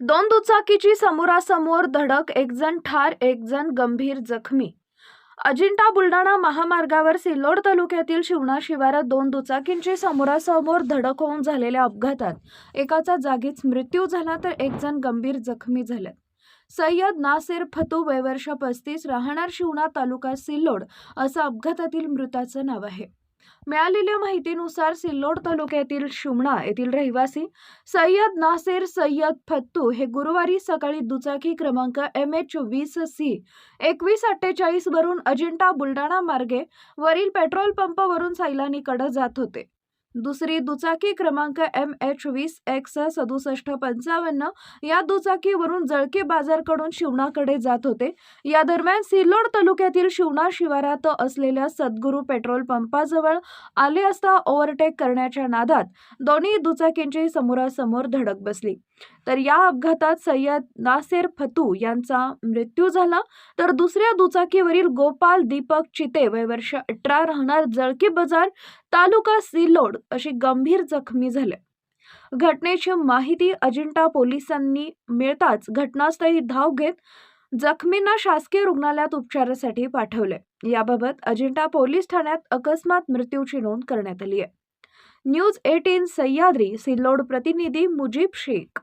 दोन दुचाकीची समोरासमोर धडक एकजण ठार एकजण गंभीर जखमी. अजिंठा बुलढाणा महामार्गावर सिल्लोड तालुक्यातील शिवणा शिवारात दोन दुचाकींची समोरासमोर धडक होऊन झालेल्या अपघातात एकाचा जागीच मृत्यू झाला तर एकजण गंभीर जखमी झाले. सय्यद नासेर फतू वयवर्ष पस्तीस राहणार शिवणा तालुका सिल्लोड असं अपघातातील मृताचं नाव आहे. मिळालेल्या माहितीनुसार सिल्लोड तालुक्यातील शिमणा येथील रहिवासी सय्यद नासेर सय्यद फत्तू हे गुरुवारी सकाळी दुचाकी क्रमांक एम एच वीस सी एकवीस अठ्ठेचाळीस वरून अजिंठा बुलडाणा मार्गे वरील पेट्रोल पंपावरून सैलानीकडे जात होते. दुसरी दुचाकी क्रमांक एम एच वीस एक्स सदुसष्ट पंचावन्न या दुचाकीवरून जळके बाजारकडून शिवणाकडे जात होते. या दरम्यान सिल्लोड तालुक्यातील शिवणा शिवारात असलेल्या सद्गुरू पेट्रोल पंपाजवळ आले असता ओव्हरटेक करण्याच्या नादात दोन्ही दुचाकींची समोरासमोर धडक बसली. तर या अपघातात सय्यद नासेर फतू यांचा मृत्यू झाला. तर दुसऱ्या दुचाकीवरील गोपाल दीपक चिते वय वर्ष अठरा राहणार जळकी बाजार तालुका सिल्लोड अशी गंभीर जखमी झाले. घटनेची माहिती अजिंठा पोलिसांनी मिळताच घटनास्थळी धाव घेत जखमींना शासकीय रुग्णालयात उपचारासाठी पाठवले. याबाबत अजिंठा पोलीस ठाण्यात अकस्मात मृत्यूची नोंद करण्यात आली आहे. न्यूज एटीन सह्याद्री सिल्लोड प्रतिनिधी मुजीब शेख